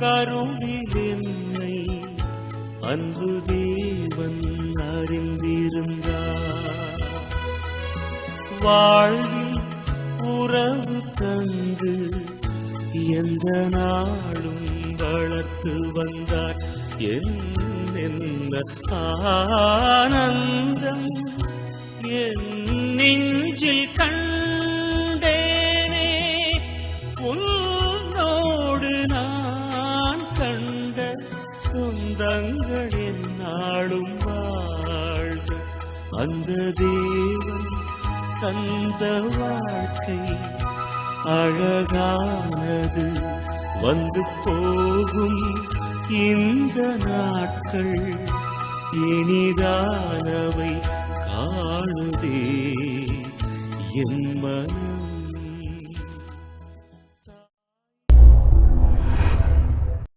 கருவில் என்னை அன்பு தேவன் அறிந்திருந்தார். வாழ்வில் உறவு தந்து எந்த நாளும் வளர்த்து வந்தார். என்ன ஆனந்தம் என் நெஞ்சில் கண்டேனே. உன்னோ சொந்தங்களின் நாளும் வாழ்வு அந்த தேவன் தந்த வாழ்க்கை அழகானது. வந்து போகும் இந்த நாட்கள் இனிதானவை. காணுதே என் மனம்.